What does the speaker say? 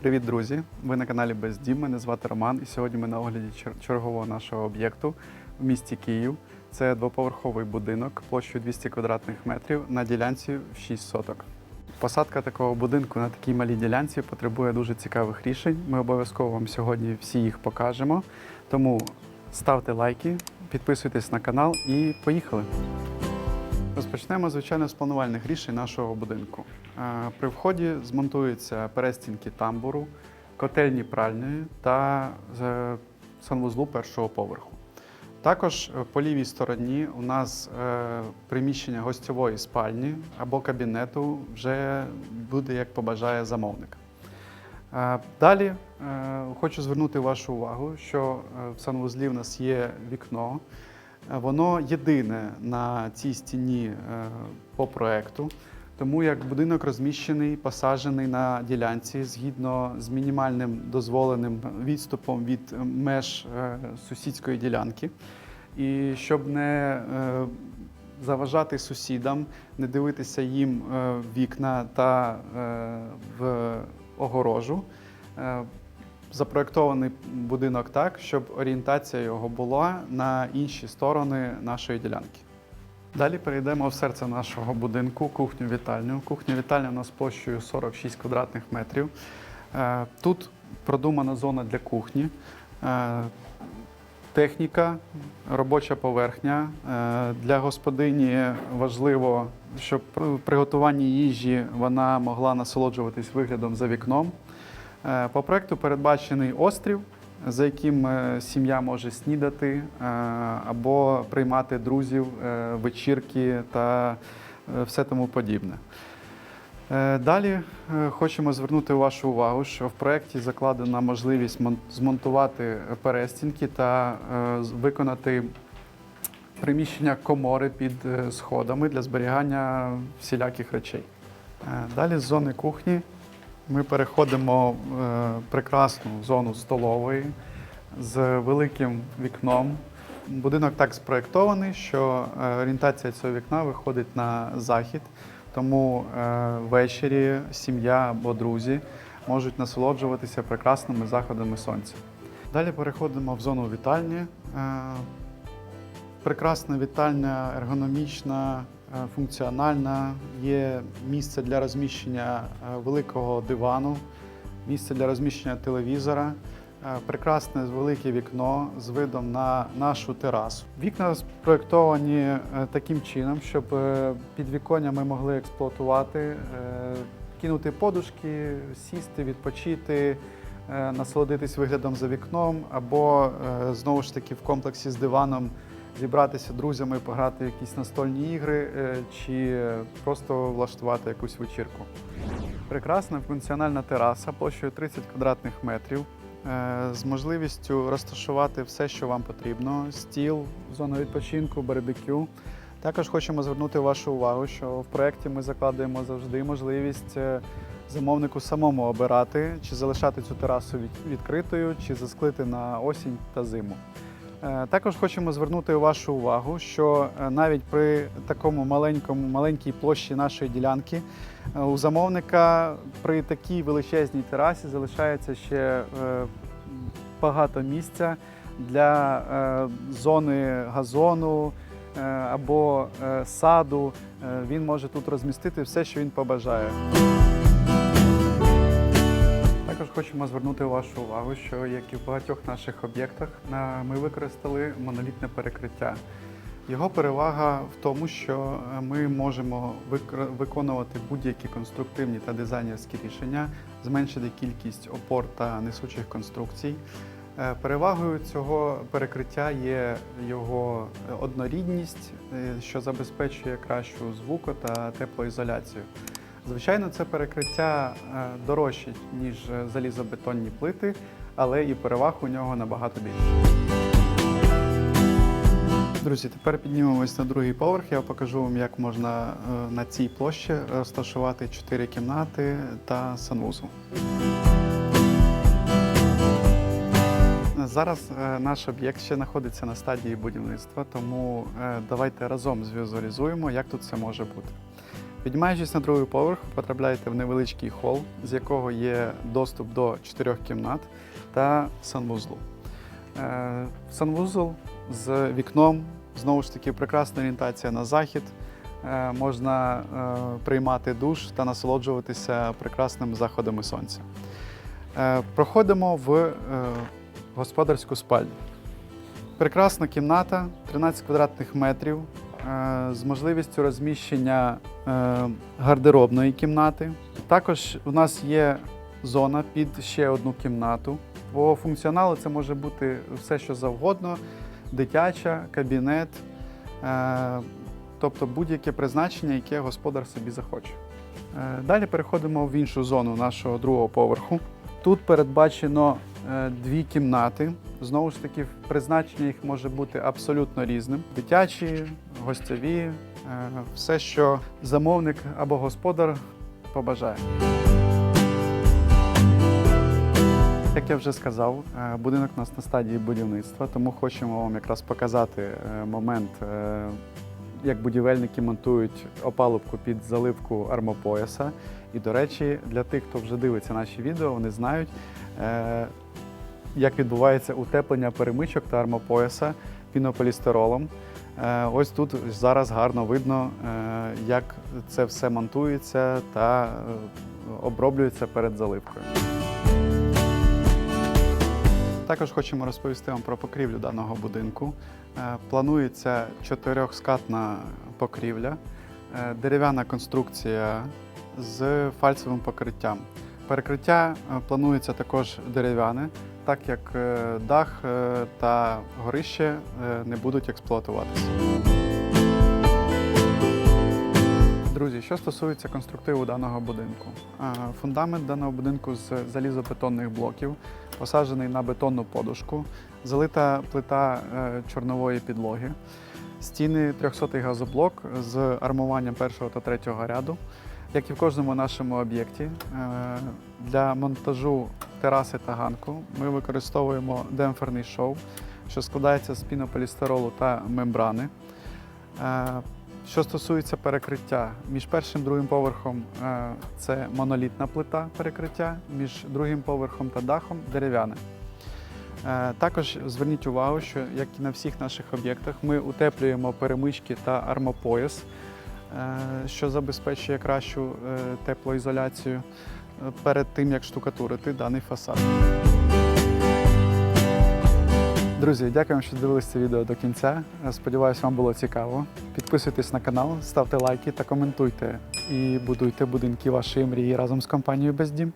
Привіт, друзі! Ви на каналі Без Дім. Мене звати Роман, і сьогодні ми на огляді чергового нашого об'єкту в місті Київ. Це двоповерховий будинок площею 200 квадратних метрів на ділянці в 6 соток. Посадка такого будинку на такій малій ділянці потребує дуже цікавих рішень. Ми обов'язково вам сьогодні всі їх покажемо. Тому ставте лайки, підписуйтесь на канал і поїхали! Розпочнемо, звичайно, з планувальних рішень нашого будинку. Е, При вході змонтуються перестінки тамбуру, котельні пральної та е, санвузлу першого поверху. Також е, по лівій стороні у нас приміщення гостьової спальні або кабінету вже буде як побажає замовник. Далі хочу звернути вашу увагу, що в санвузлі в нас є вікно. Е, Воно єдине на цій стіні е, по проекту, тому як будинок розміщений, посаджений на ділянці згідно з мінімальним дозволеним відступом від е, меж сусідської ділянки. І щоб не заважати сусідам, не дивитися їм вікна та в огорожу. Запроєктований будинок так, щоб орієнтація його була на інші сторони нашої ділянки. Далі перейдемо в серце нашого будинку, кухню-вітальню. Кухня-вітальня у нас площею 46 квадратних метрів. Е, Тут продумана зона для кухні, е, техніка, робоча поверхня. Е, Для господині важливо, щоб при приготуванні їжі вона могла насолоджуватись виглядом за вікном. Е, По проекту передбачений острів, за яким е, сім'я може снідати е, або приймати друзів, вечірки та все тому подібне. Далі хочемо звернути вашу увагу, що в проєкті закладена можливість змонтувати перестінки та виконати приміщення комори під сходами для зберігання всіляких речей. Далі з зони кухні ми переходимо в е, прекрасну зону столової з великим вікном. Будинок так спроєктований, що е, орієнтація цього вікна виходить на захід, тому е, ввечері сім'я або друзі можуть насолоджуватися прекрасними заходами сонця. Далі переходимо в зону вітальні. Прекрасна вітальня, ергономічна, функціональна. Є місце для розміщення е, великого дивану, місце для розміщення телевізора, е, прекрасне велике вікно з видом на нашу терасу. Вікна спроєктовані е, таким чином, щоб е, підвіконня ми могли експлуатувати, е, кинути подушки, сісти, відпочити. е, Насолодитись виглядом за вікном, або е, знову ж таки в комплексі з диваном зібратися друзями, пограти якісь настольні ігри е, чи просто влаштувати якусь вечірку. Прекрасна функціональна тераса площею 30 квадратних метрів е, з можливістю розташувати все, що вам потрібно: стіл, зона відпочинку, барбекю. Також хочемо звернути вашу увагу, що в проєкті ми закладуємо завжди можливість е, замовнику самому обирати, чи залишати цю терасу відкритою, чи засклити на осінь та зиму. Е, Також хочемо звернути вашу увагу, що е, навіть при такому маленькому маленькій площі нашої ділянки е, у замовника при такій величезній терасі залишається ще багато місця для зони газону або саду. Він може тут розмістити все, що він побажає. Хочемо звернути вашу увагу, що як і в багатьох наших об'єктах, ми використали монолітне перекриття. Його перевага в тому, що е, ми можемо виконувати будь-які конструктивні та дизайнерські рішення, зменшити кількість опор та несучих конструкцій. Е, Перевагою цього перекриття є його е, однорідність, що забезпечує кращу звуко та теплоізоляцію. Звичайно, це перекриття е, дорожче, ніж е, залізобетонні плити, але і переваг у нього набагато більше. Друзі, тепер піднімемось на другий поверх. Я покажу вам, як можна е, на цій площі розташувати чотири кімнати та санвузол. Зараз наш об'єкт ще знаходиться на стадії будівництва, тому давайте разом звізуалізуємо, як тут це може бути. Піднімаючись на другий поверх, ви потрапляєте в невеличкий хол, з якого є доступ до чотирьох кімнат та санвузлу. Е, Санвузол з вікном, знову ж таки, прекрасна орієнтація на захід. Е, Можна е, приймати душ та насолоджуватися прекрасними заходами сонця. Проходимо в господарську спальню. Прекрасна кімната, 13 квадратних метрів, з можливістю розміщення е, гардеробної кімнати. Також у нас є зона під ще одну кімнату. По функціоналу це може бути все, що завгодно: дитяча, кабінет, е, тобто будь-яке призначення, яке господар собі захоче. Е, Далі переходимо в іншу зону нашого другого поверху. Тут передбачено е, дві кімнати. Знову ж таки, призначення їх може бути абсолютно різним: дитячі, гостьові, е, все, що замовник або господар побажає. Як я вже сказав, е, будинок у нас на стадії будівництва, тому хочемо вам якраз показати е, момент, як будівельники монтують опалубку під заливку армопояса. І, до речі, для тих, хто вже дивиться наші відео, вони знають, як відбувається утеплення перемичок та армопояса пінополістиролом. Е, Ось тут зараз гарно видно, е, як це все монтується та е, оброблюється перед заливкою. Також хочемо розповісти вам про покрівлю даного будинку. Планується чотирьохскатна покрівля, дерев'яна конструкція з фальцевим покриттям. Перекриття е, планується також дерев'яне, так як е, дах е, та горище не будуть експлуатуватися. Друзі, що стосується конструктиву даного будинку, фундамент даного будинку з залізобетонних блоків, посаджений на бетонну подушку, залита плита чорнової підлоги, стіни 300-й газоблок з армуванням першого та третього ряду. Як і в кожному нашому об'єкті, е, для монтажу тераси та ганку ми використовуємо демпферний шов, що складається з пінополістиролу та мембрани. Е, Що стосується перекриття, між першим і другим поверхом е, це монолітна плита перекриття, між другим поверхом та дахом дерев'яне. Також зверніть увагу, що як і на всіх наших об'єктах, ми утеплюємо перемички та армопояс, що забезпечує кращу е, теплоізоляцію е, перед тим, як штукатурити даний фасад. Друзі, дякую, що дивилися це відео до кінця. Сподіваюсь, вам було цікаво. Підписуйтесь на канал, ставте лайки та коментуйте. І будуйте будинки вашої мрії разом з компанією Бездім.